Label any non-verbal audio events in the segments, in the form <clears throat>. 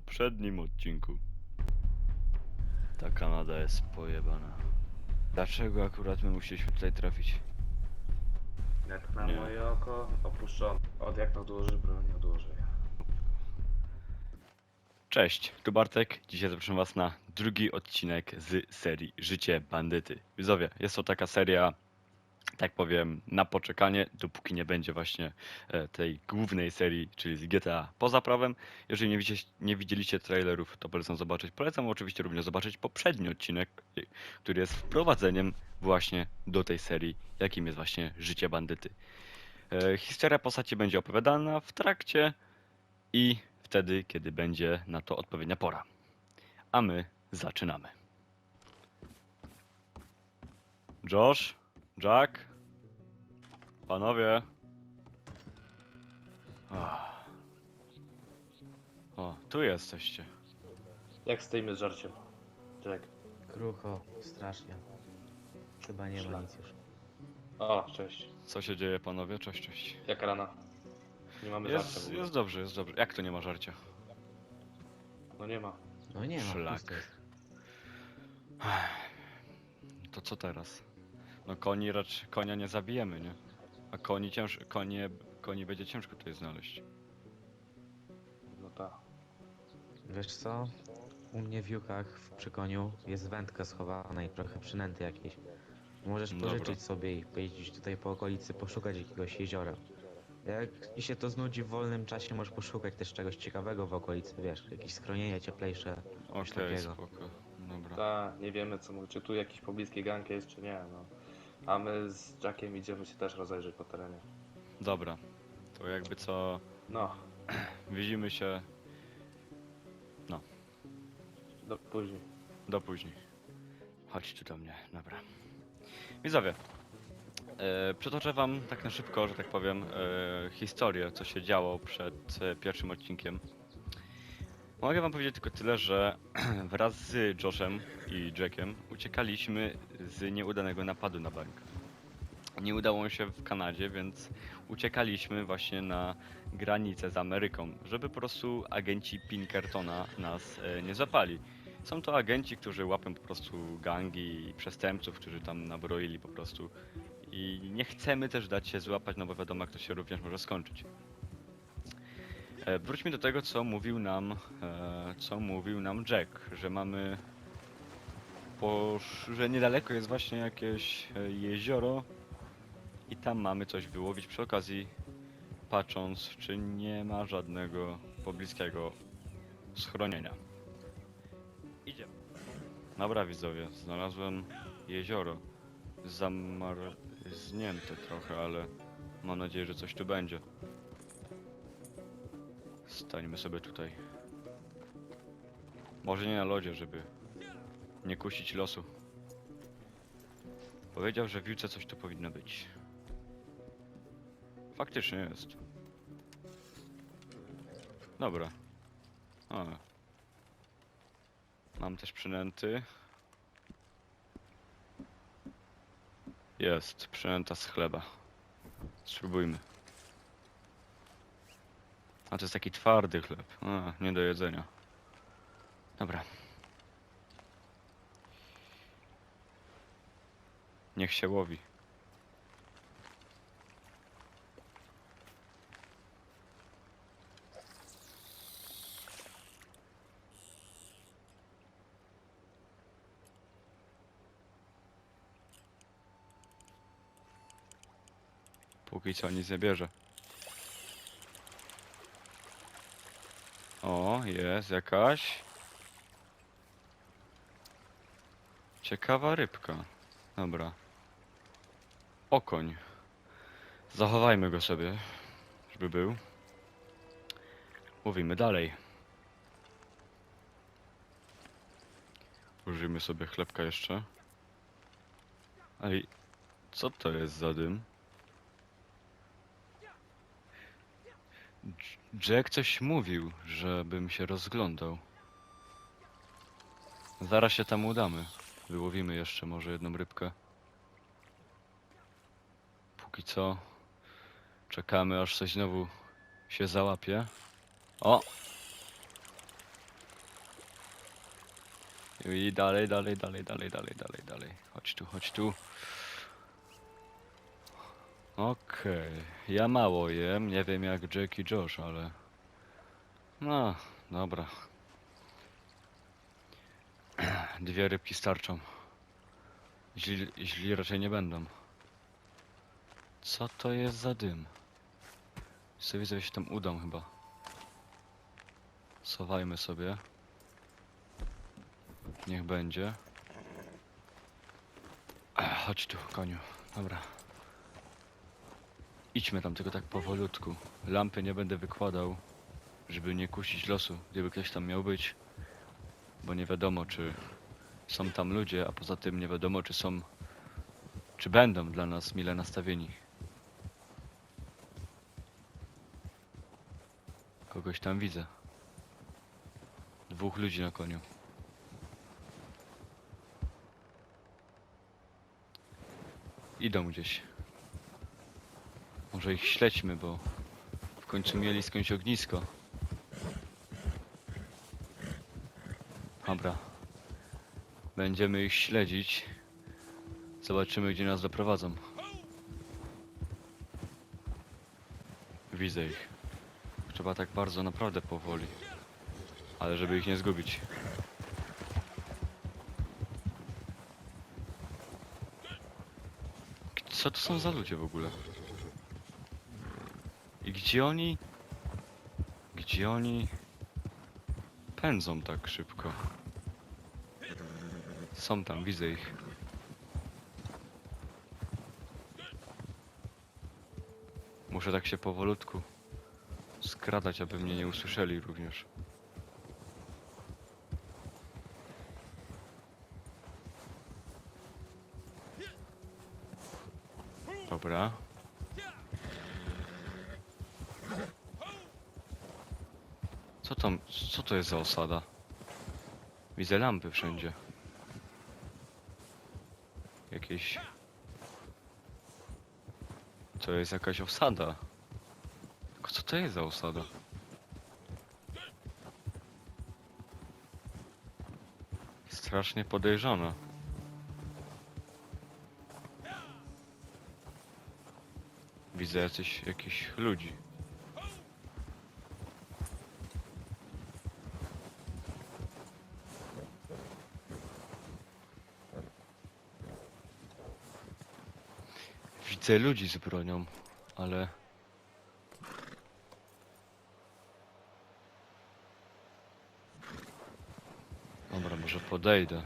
poprzednim odcinku. Ta Kanada jest pojebana. Dlaczego akurat my musieliśmy tutaj trafić? Jak na Nie. moje oko, opuszczony. Od jak odłoży broń, odłoży. Cześć, tu Bartek. Dzisiaj zapraszam Was na drugi odcinek z serii Życie Bandyty. Widzowie, jest to taka seria, tak powiem, na poczekanie, dopóki nie będzie właśnie e, tej głównej serii, czyli z GTA poza prawem. Jeżeli nie, nie widzieliście trailerów, to polecam zobaczyć. Polecam oczywiście również zobaczyć poprzedni odcinek, y, który jest wprowadzeniem właśnie do tej serii, jakim jest właśnie Życie Bandyty. E, Historia postaci będzie opowiadana w trakcie i wtedy, kiedy będzie na to odpowiednia pora. A my zaczynamy. Josh, Jack, panowie. O, tu jesteście. Jak stoimy z żarciem? Jack. Krucho, strasznie. Chyba nie ma Szlak. nic już. O, cześć. Co się dzieje, panowie? Cześć, cześć. Jak rana? Nie mamy żarcia w Jest, ogóle. jest dobrze, jest dobrze. Jak to nie ma żarcia? No nie ma. No nie ma, Szlak. pusto jest. To co teraz? No koni raczej, konia nie zabijemy, nie? A koni cięż, konie, koni będzie ciężko tutaj znaleźć. No tak. Wiesz co? U mnie w Jukach w przykoniu jest wędka schowana i trochę przynęty jakieś. Możesz Dobra. pożyczyć sobie i pojeździć tutaj po okolicy, poszukać jakiegoś jeziora. Jak ci się to znudzi w wolnym czasie, możesz poszukać też czegoś ciekawego w okolicy, wiesz, jakieś schronienie cieplejsze. Okej, takiego. spoko. Dobra. Ta, nie wiemy co mówić, czy tu jakiś pobliski gang jest, czy nie, no. A my z Jackiem idziemy się też rozejrzeć po terenie. Dobra. To jakby co, No, <clears throat> widzimy się do później. do później. Chodź tu do mnie, dobra. Widzowie, e, przytoczę wam tak na szybko, że tak powiem, e, historię, co się działo przed e, pierwszym odcinkiem. Mogę wam powiedzieć tylko tyle, że <clears throat> wraz z Joshem i Jackiem uciekaliśmy z nieudanego napadu na bank. Nie udało się w Kanadzie, więc uciekaliśmy właśnie na granicę z Ameryką, żeby po prostu agenci Pinkertona nas e, nie zapali. Są to agenci, którzy łapią po prostu gangi i przestępców, którzy tam nabroili po prostu. I nie chcemy też dać się złapać, no bo wiadomo, jak to się również może skończyć. E, Wróćmy do tego, co mówił nam, e, co mówił nam Jack, że mamy, posz, że niedaleko jest właśnie jakieś e, jezioro i tam mamy coś wyłowić przy okazji, patrząc, czy nie ma żadnego pobliskiego schronienia. Idziemy. Dobra widzowie, znalazłem jezioro. Zamarznięte trochę, ale mam nadzieję, że coś tu będzie. Stańmy sobie tutaj. Może nie na lodzie, żeby nie kusić losu. Powiedział, że w Wilce coś tu powinno być. Faktycznie jest. Dobra. A. Mam też przynęty. Jest, przynęta z chleba. Spróbujmy. A to jest taki twardy chleb. A, nie do jedzenia. Dobra. Niech się łowi. Póki co nic nie bierze. O, jest jakaś. Ciekawa rybka. Dobra. Okoń. Zachowajmy go sobie, żeby był. Mówimy dalej. Użyjmy sobie chlebka jeszcze. Ej, co to jest za dym? Jack coś mówił, żebym się rozglądał. Zaraz się tam udamy. Wyłowimy jeszcze może jedną rybkę. Póki co czekamy aż coś znowu się załapie. O! I dalej, dalej, dalej, dalej, dalej, dalej, dalej. Chodź tu, chodź tu. Okej, ja mało jem, nie wiem jak Jack i Josh, ale... No, dobra. <clears throat> Dwie rybki starczą. Źli, źli raczej nie będą. Co to jest za dym? Sobie widzę, że się tam udam chyba. Sowajmy sobie. Niech będzie. Chodź tu, koniu. Dobra. Idźmy tam tylko tak powolutku. Lampy nie będę wykładał, żeby nie kusić losu, gdyby ktoś tam miał być. Bo nie wiadomo, czy są tam ludzie, a poza tym nie wiadomo, czy są, czy będą dla nas mile nastawieni. Kogoś tam widzę. Dwóch ludzi na koniu. Idą gdzieś. Może ich śledźmy, bo w końcu mieli skądś ognisko. Dobra. Będziemy ich śledzić. Zobaczymy, gdzie nas doprowadzą. Widzę ich. Trzeba tak bardzo naprawdę powoli. Ale żeby ich nie zgubić. Co to są za ludzie w ogóle? I gdzie oni... Gdzie oni... Pędzą tak szybko? Są tam, widzę ich. Muszę tak się powolutku skradać, aby mnie nie usłyszeli również. Dobra. Tam, co to jest za osada? Widzę lampy wszędzie. Jakieś... To jest jakaś osada. Tylko co to jest za osada? Strasznie podejrzana. Widzę jacyś, jakichś ludzi. Widzę ludzi z bronią, ale... Dobra, może podejdę.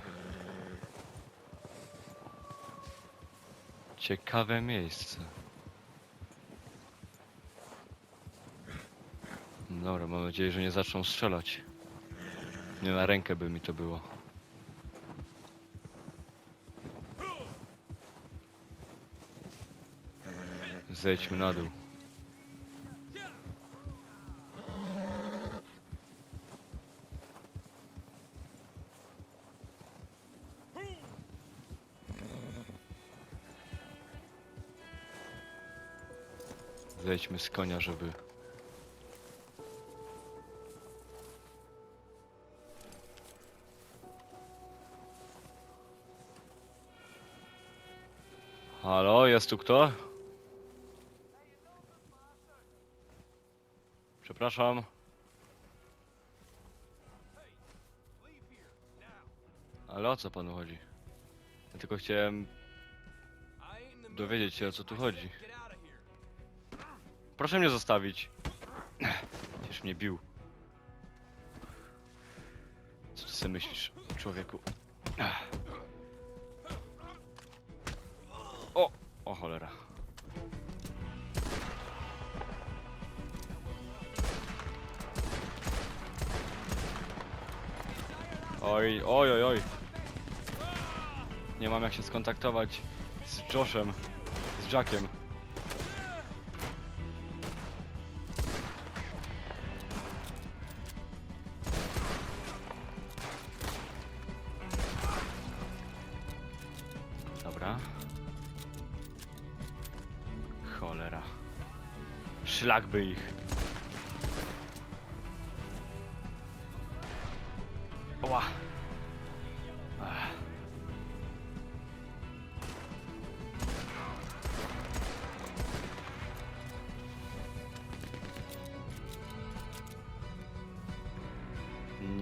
Ciekawe miejsce. Dobra, mam nadzieję, że nie zaczną strzelać. Nie na rękę by mi to było. Zejdźmy na dół. Zejdźmy z konia, żeby Halo, jest tu kto? Przepraszam. Ale o co panu chodzi? Ja tylko chciałem dowiedzieć się o co tu chodzi. Proszę mnie zostawić. Przecież mnie bił. Co ty sobie myślisz, człowieku? O! O cholera. Oj, oj, oj, oj. Nie mam jak się skontaktować z Joshem, z Jackiem. Dobra. Cholera. Szlak by ich.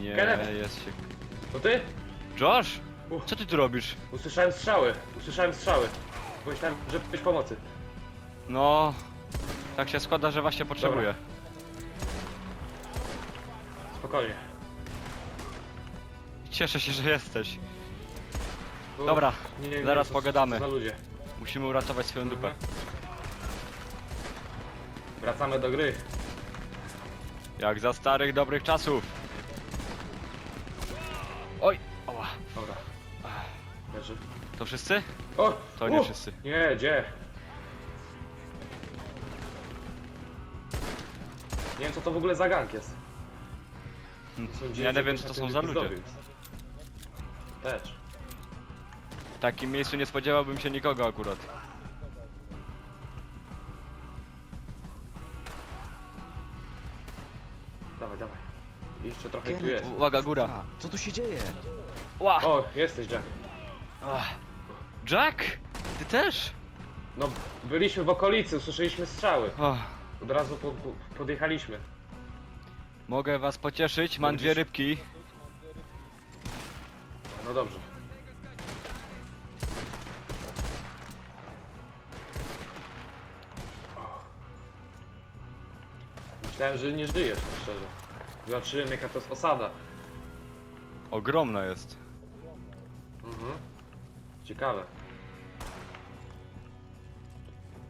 Nie, Kenneth! jest się... To ty? Josh! Uff. Co ty tu robisz? Usłyszałem strzały. Usłyszałem strzały. Pomyślałem, że być pomocy. No... Tak się składa, że właśnie potrzebuję. Spokojnie. Cieszę się, że jesteś. Bo Dobra, nie wiem, zaraz co- pogadamy. Co za ludzie. Musimy uratować swoją dupę. Wracamy do gry. Jak za starych, dobrych czasów. To wszyscy? O! To nie u! wszyscy. Nie, gdzie? Nie wiem co to w ogóle za gang jest. Sądziłem, Ja że nie wiem, co to są za ludzie. Też. W takim miejscu nie spodziewałbym się nikogo akurat. Dawaj, dawaj. Jeszcze trochę tu jest. Uwaga, góra. A, co tu się dzieje? Ła! O, jesteś Jack. Ach. Jack! Ty też? No, byliśmy w okolicy, usłyszeliśmy strzały. Och. Od razu po, po, podjechaliśmy. Mogę was pocieszyć, mam dwie rybki. No dobrze. Myślałem, że nie żyjesz, tak szczerze. Zobaczyłem jaka to jest osada. Ogromna jest. Mhm. Ciekawe.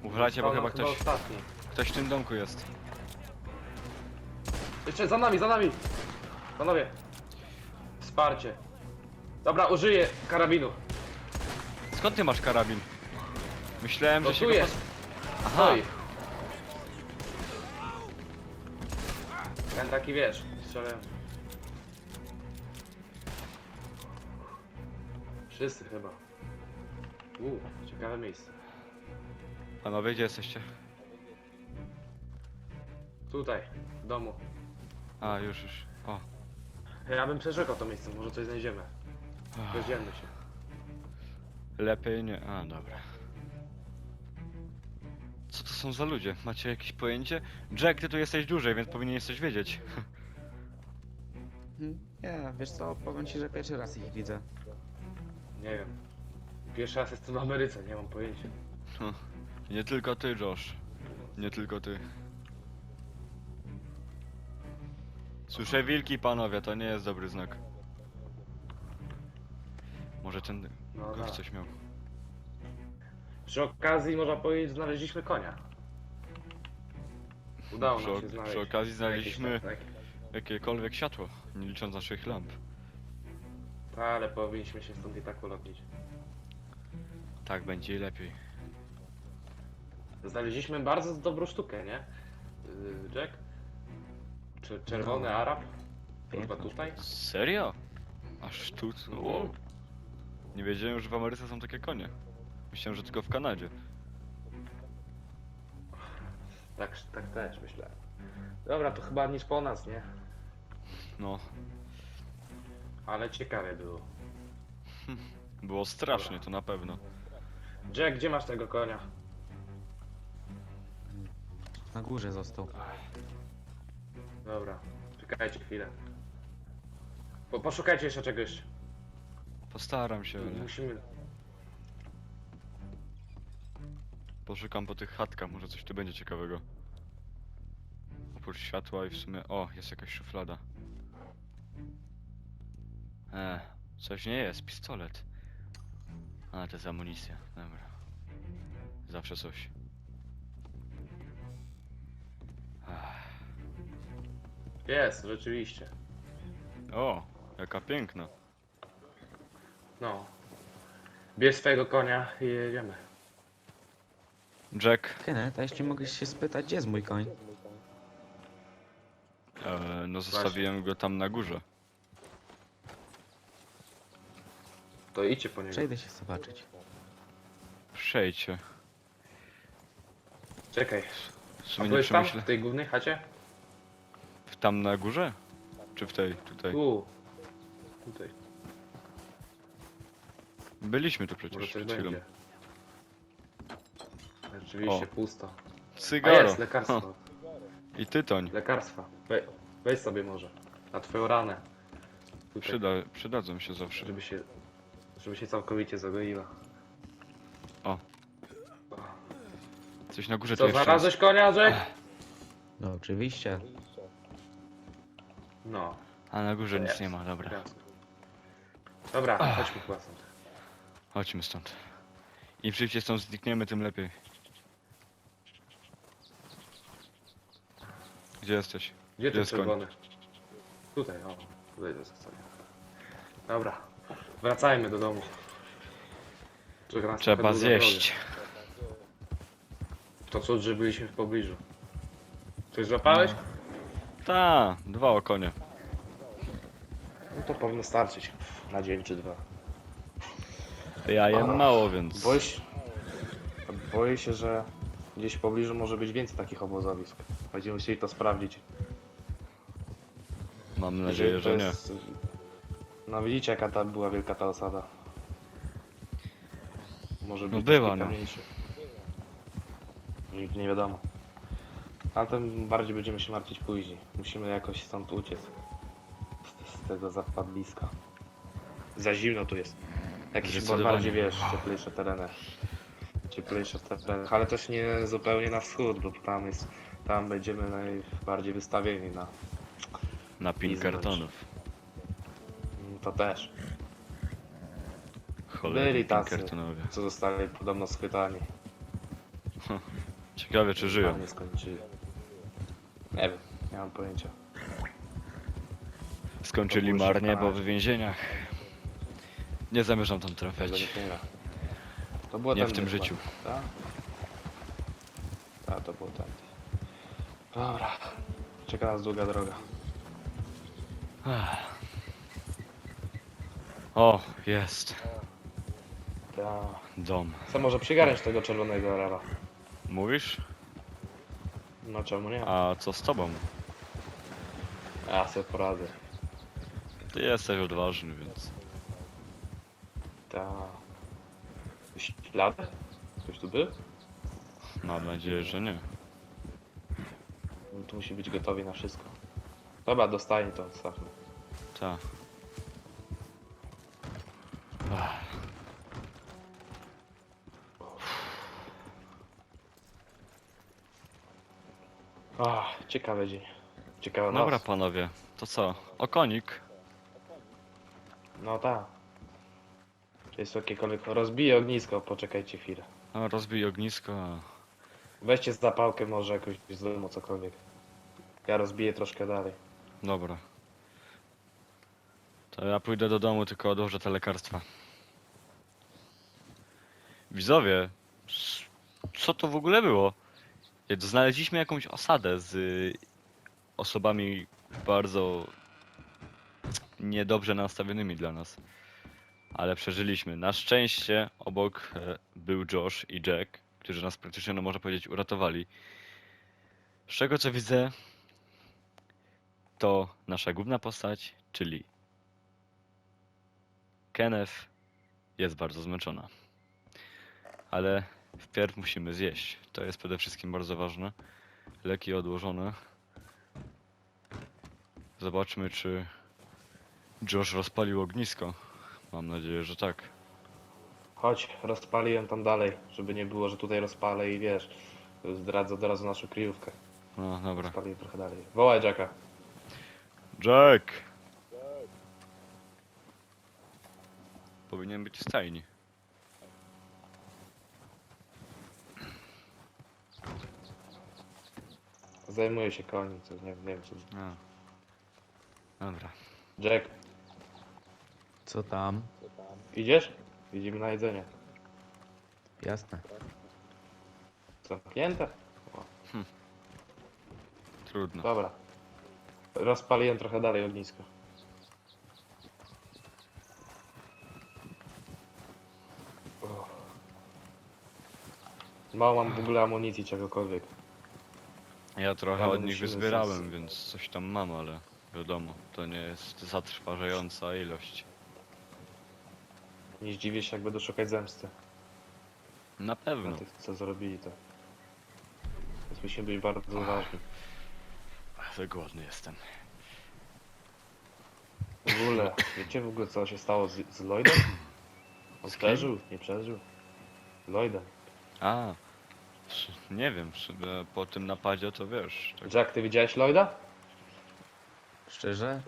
Uważajcie, bo chyba ktoś, ostatni. ktoś w tym domku jest. Jeszcze za nami, za nami! Panowie. Wsparcie. Dobra, użyję karabinu. Skąd ty masz karabin? Myślałem, że się tu go jest. pos... Aha, Stoi. Ten taki wiesz, strzelałem. Wszyscy chyba. Uuu, ciekawe miejsce. panowie, gdzie jesteście? Tutaj, w domu. A, już, już. O. Ja bym przeszukał to miejsce, może coś znajdziemy. Ach, Rozdzielmy się. Lepiej nie. A, dobra. Co to są za ludzie? Macie jakieś pojęcie? Jack, ty tu jesteś dłużej, więc powinieneś coś wiedzieć. <laughs> Hmm, Nie, wiesz co, powiem ci, że pierwszy raz ich widzę. Nie wiem. Pierwszy raz jestem w Ameryce, nie mam pojęcia. Nie tylko ty, Josh. Nie tylko ty. Słyszę wilki, panowie, to nie jest dobry znak. Może ten No gość tak. coś miał. Przy okazji można powiedzieć, że znaleźliśmy konia. Udało Przy nam ok- się przy znaleźć. okazji Jakieś znaleźliśmy- tam, tak? Jakiekolwiek światło, nie licząc naszych lamp. Ale powinniśmy się stąd i tak ulotnić. Tak będzie lepiej. Znaleźliśmy bardzo dobrą sztukę, nie? Yy, Jack? Czy czerwony No. Arab? Chyba Piękna tutaj? Serio? Aż tu? Wow. Nie wiedziałem, że w Ameryce są takie konie. Myślałem, że tylko w Kanadzie. Tak, tak też myślę. Dobra, to chyba nic po nas, nie? No, Ale ciekawie było. <laughs> było strasznie, to na pewno. Jack, gdzie masz tego konia? Na górze został. Dobra, czekajcie chwilę. Po, poszukajcie jeszcze czegoś. Postaram się, ale Musimy. poszukam po tych chatkach, może coś tu będzie ciekawego. Oprócz światła i w sumie... O, jest jakaś szuflada. E, coś nie jest, pistolet. A, to jest amunicja, dobra. Zawsze coś. Ach. Jest, rzeczywiście. O, jaka piękna. No. Bierz swojego konia i jedziemy. Jack, Kenneth, a jeśli mogę się spytać, gdzie jest mój koń? e, no zostawiłem go tam na górze. To idźcie po niego. Przejdę się zobaczyć. Przejdźcie. Czekaj. W A sumie nie byłeś tam? przemyślę. W tej głównej chacie? W Tam na górze? Czy w tej, tutaj? Tu. Tutaj. Byliśmy tu Może przecież coś przed chwilą. będzie. Rzeczywiście O. pusto. A Cygaro. jest, lekarstwo. I tytoń. Lekarstwa. We, weź sobie może. Na twoją ranę. Tutaj, Przyda, przydadzą się zawsze. żeby się, żeby się całkowicie zagoiła. Coś na górze tu Co, jeszcze jest. znalazłeś konia, Jack? No oczywiście. No. A na górze nic nie ma, dobra. Jasne. Dobra, chodźmy chyba stąd. Chodźmy stąd. Im szybciej stąd znikniemy, tym lepiej. Gdzie jesteś? Gdzie ten Jest koń. czerwony? Tutaj, o. Tutaj do zastoju. Dobra. Wracajmy do domu. Nas Trzeba trochę zjeść. To cud, że byliśmy w pobliżu. Coś złapałeś? Ta, dwa okonie. No to powinno starczyć. Na dzień czy dwa. Ja jem mało, więc... Boję się, boję się, że gdzieś w pobliżu może być więcej takich obozowisk. Będziemy musieli to sprawdzić. Mam nadzieję, to że nie. jest- No widzicie jaka ta była wielka ta osada. Może być No była, kilka no. Nigdy nie wiadomo. A tym bardziej będziemy się martwić później. Musimy jakoś stąd uciec. Z, z tego zapadliska. Za zimno tu jest. Jakieś Zdecydowanie. bardziej wiesz, cieplejsze tereny. Cieplejsze tereny. Ale też nie zupełnie na wschód, bo tam jest. Tam będziemy najbardziej wystawieni na Na pin kartonów. To też. Byli pin tacy. co zostali podobno schwytani. Ciekawe, czy żyją. Tam nie skończyli. Nie wiem, nie mam pojęcia. Skończyli To było marnie, bo szukane. w więzieniach. Nie zamierzam tam Tego trafiać. nie. To było Nie w tym życiu. Tak? Tak, to było tędy. Dobra. Czeka nas długa droga. Ach. O, jest. Ja. Dom. Co może przygarnąć tego czerwonego rawa? Mówisz? No czemu nie? A co z tobą? Ja sobie poradzę. Ty jesteś odważny, więc... Ta. Ślady? Ktoś tu był? Mam nadzieję, że nie. Tu musi być gotowi na wszystko. Dobra, dostanie to, odstawmy. Ta. Ach. Ach, ciekawy dzień. Ciekawa noc. Dobra, panowie. To co? Okonik. No tak. Czy jest jakiekolwiek... Rozbiję ognisko, poczekajcie chwilę. No, rozbij ognisko. Weźcie zapałkę może jakąś z domu, cokolwiek. Ja rozbiję troszkę dalej. Dobra. To ja pójdę do domu, tylko odłożę te lekarstwa. Widzowie, co to w ogóle było? Jak Znaleźliśmy jakąś osadę z y, osobami bardzo niedobrze nastawionymi dla nas. Ale przeżyliśmy. Na szczęście obok e, był Josh i Jack, którzy nas praktycznie, no można powiedzieć, uratowali. Z czego co widzę, to nasza główna postać, czyli Kenneth, jest bardzo zmęczona. Ale wpierw musimy zjeść. To jest przede wszystkim bardzo ważne. Leki odłożone. Zobaczmy, czy Josh rozpalił ognisko. Mam nadzieję, że tak. Chodź, rozpaliłem tam dalej, żeby nie było, że tutaj rozpalę i wiesz, zdradzę od razu naszą kryjówkę. No, dobra. Rozpaliłem trochę dalej. Wołaj Jacka. Jack! Powinien być w stajni. Zajmuję się koni, co nie, nie wiem co. No. Dobra. Jack, Co tam? idziesz? Idziemy na jedzenie. Jasne. Zamknięte? Trudno. Dobra. Rozpaliłem trochę dalej ognisko. Mało mam w ogóle amunicji czegokolwiek. Ja trochę Ale od nich wyzbierałem, więc coś tam mam, ale wiadomo, to nie jest zatrważająca ilość. Nie zdziwię się, jak będę szukać zemsty Na na pewno. tych, co zrobili to. Więc musimy być bardzo uważni. Głodny jestem. W ogóle, wiecie w ogóle co się stało z, z Lloydem? On Z kim? przeżył? Nie przeżył? Lloydem. A, nie wiem, po tym napadzie to wiesz. Tak, Jack, ty widziałeś Lloyda? Szczerze?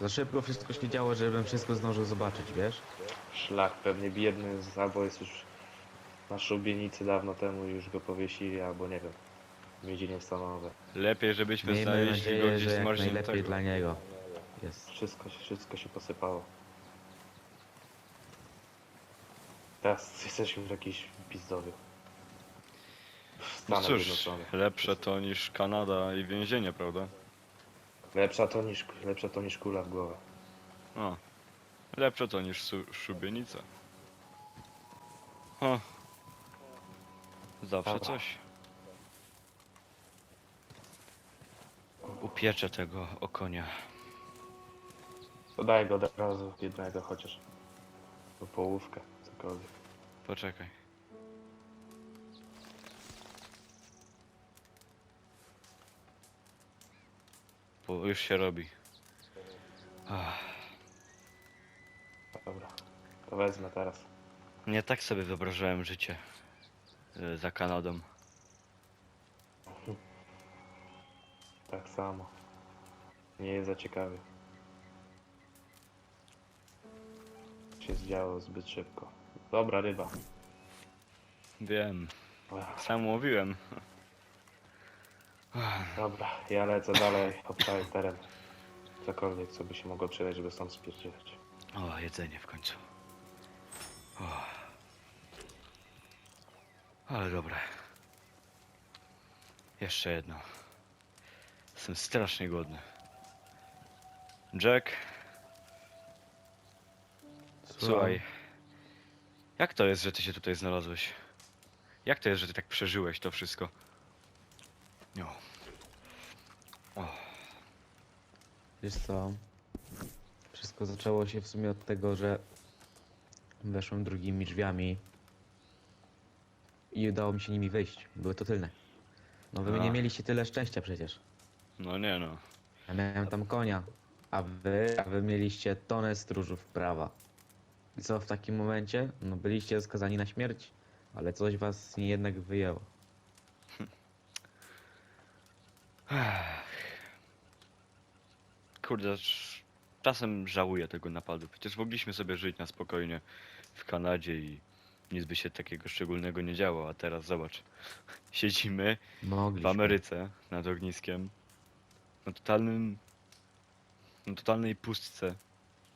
Za szybko wszystko się działo, żebym wszystko zdążył zobaczyć, wiesz? Szlak, pewnie biedny, z- albo jest już na szubienicy dawno temu i już go powiesili, albo nie wiem. Więzienie stanowe. lepiej, żebyśmy Miejmy znaleźli go nadzieję, gdzieś że jak najlepiej zmarzniętego. dla niego jest. Wszystko, się- wszystko się posypało. Teraz jesteśmy w jakiejś pizdowie. No Stanach cóż, lepsze to niż Kanada i więzienie, prawda? Lepsza to niż, lepsza to niż kula w głowę. O, lepsze to niż su- szubienica. Zawsze Dobra. coś. Upieczę tego okonia. To daj go od razu jednego chociaż. Po połówkę, cokolwiek. Poczekaj. Bo już się robi. Ach, Dobra, to wezmę teraz. nie tak sobie wyobrażałem życie e, za Kanadą. Tak samo. Nie jest za ciekawie. Się zdziało zbyt szybko. Dobra ryba. Wiem, Ech, sam mówiłem. Dobra, ja lecę dalej, obczaję teren. Cokolwiek, co by się mogło przydać, żeby stąd spierdzielać. O, jedzenie w końcu. O. Ale dobre. Jeszcze jedno. Jestem strasznie głodny. Jack, słuchaj. Jak to jest, że ty się tutaj znalazłeś? Jak to jest, że ty tak przeżyłeś to wszystko? No. O. Wiesz co? Wszystko zaczęło się w sumie od tego, że weszłem drugimi drzwiami i udało mi się nimi wyjść. Były to tylne. No wy A. nie mieliście tyle szczęścia przecież. No nie no. Ja miałem tam konia, a wy, a wy mieliście tonę stróżów prawa. I co w takim momencie? No byliście skazani na śmierć, ale coś was nie jednak wyjęło. Kurde, czasem żałuję tego napadu. Przecież mogliśmy sobie żyć na spokojnie w Kanadzie i nic by się takiego szczególnego nie działo, a teraz zobacz. <laughs> Siedzimy w Mogliśmy. Ameryce nad ogniskiem na totalnym na totalnej pustce.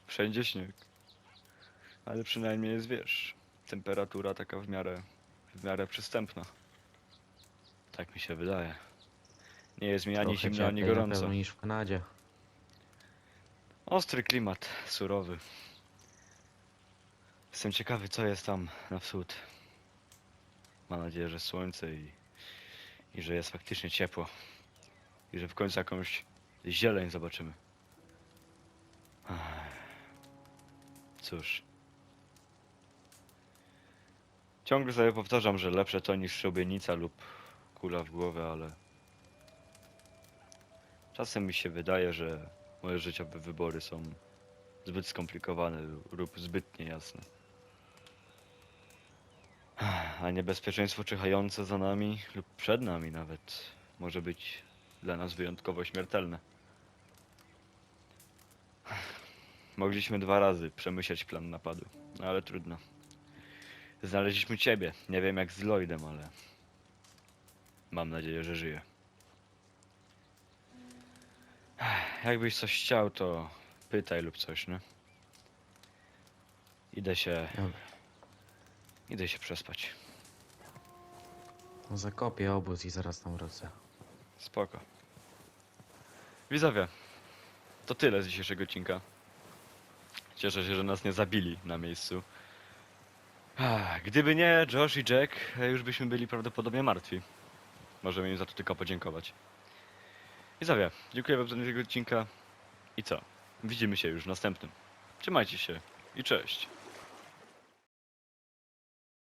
Wszędzie śnieg. Ale przynajmniej jest, wiesz, temperatura taka w miarę w miarę przystępna. Tak mi się wydaje. Nie jest mi ani Trochę zimno, ani cieplej na gorąco. pewno niż w Kanadzie. Ostry klimat, surowy. Jestem ciekawy, co jest tam na wschód. Mam nadzieję, że słońce i, i że jest faktycznie ciepło. I że w końcu jakąś zieleń zobaczymy. Cóż. Ciągle sobie powtarzam, że lepsze to niż szubienica lub kula w głowę, ale czasem mi się wydaje, że Moje życiowe wybory są zbyt skomplikowane lub zbyt niejasne. A niebezpieczeństwo czyhające za nami lub przed nami nawet może być dla nas wyjątkowo śmiertelne. Mogliśmy dwa razy przemyśleć plan napadu, ale trudno. Znaleźliśmy ciebie. Nie wiem jak z Lloydem, ale mam nadzieję, że żyje. Jakbyś coś chciał, to pytaj lub coś, no. Idę się, Dobra. idę się przespać. No zakopię obóz i zaraz tam wrócę. Spoko. Widzowie, to tyle z dzisiejszego odcinka. Cieszę się, że nas nie zabili na miejscu. Ah, Gdyby nie Josh i Jack, e, już byśmy byli prawdopodobnie martwi. Możemy im za to tylko podziękować. Widzowie, dziękuję wam za tego odcinka. I co? Widzimy się już w następnym. Trzymajcie się i cześć.